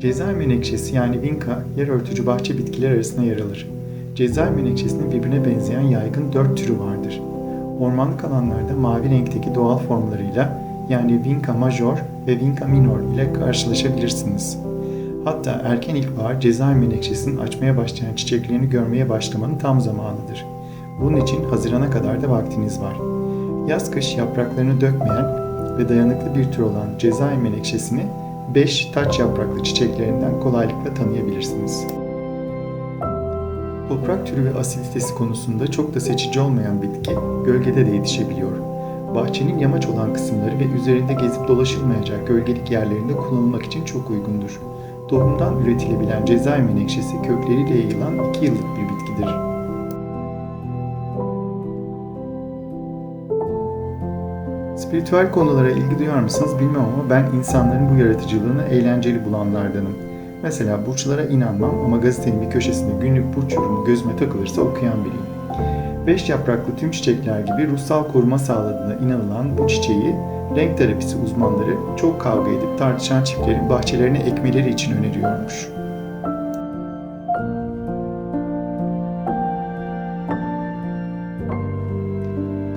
Cezayir menekşesi yani vinka yer örtücü bahçe bitkiler arasında yer alır. Cezayir menekşesinin birbirine benzeyen yaygın dört türü vardır. Ormanlık alanlarda mavi renkteki doğal formlarıyla yani vinka major ve vinka minor ile karşılaşabilirsiniz. Hatta erken ilkbahar Cezayir menekşesinin açmaya başlayan çiçeklerini görmeye başlamanın tam zamanıdır. Bunun için Haziran'a kadar da vaktiniz var. Yaz kış yapraklarını dökmeyen ve dayanıklı bir tür olan Cezayir menekşesini 5 taç yapraklı çiçeklerinden kolaylıkla tanıyabilirsiniz. Toprak türü ve asiditesi konusunda çok da seçici olmayan bitki gölgede de yetişebiliyor. Bahçenin yamaç olan kısımları ve üzerinde gezip dolaşılmayacak gölgelik yerlerinde kullanılmak için çok uygundur. Tohumdan üretilebilen Cezayir menekşesi kökleriyle yayılan 2 yıllık bir bitkidir. Spiritüel konulara ilgi duyar mısınız bilmem ama ben insanların bu yaratıcılığını eğlenceli bulanlardanım. Mesela burçlara inanmam ama gazetenin bir köşesinde günlük burç yorumu gözüme takılırsa okuyan biriyim. Beş yapraklı tüm çiçekler gibi ruhsal koruma sağladığına inanılan bu çiçeği renk terapisi uzmanları çok kavga edip tartışan çiftlerin bahçelerine ekmeleri için öneriyormuş.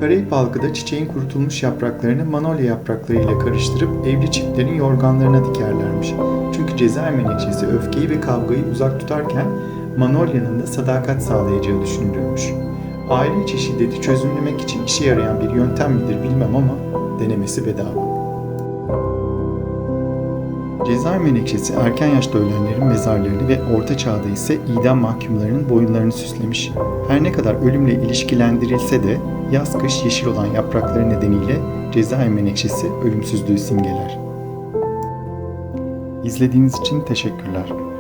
Karayip halkı da çiçeğin kurutulmuş yapraklarını manolya yapraklarıyla karıştırıp evli çiftlerin yorganlarına dikerlermiş. Çünkü Cezayir menekşesi öfkeyi ve kavgayı uzak tutarken manolyanın da sadakat sağlayacağı düşünülürmüş. Aile içi şiddeti çözümlemek için işe yarayan bir yöntem midir bilmem ama denemesi bedava. Cezayir menekşesi erken yaşta ölenlerin mezarlarını ve orta çağda ise idam mahkumlarının boyunlarını süslemiş. Her ne kadar ölümle ilişkilendirilse de yaz kış yeşil olan yaprakları nedeniyle Cezayir menekşesi ölümsüzlüğü simgeler. İzlediğiniz için teşekkürler.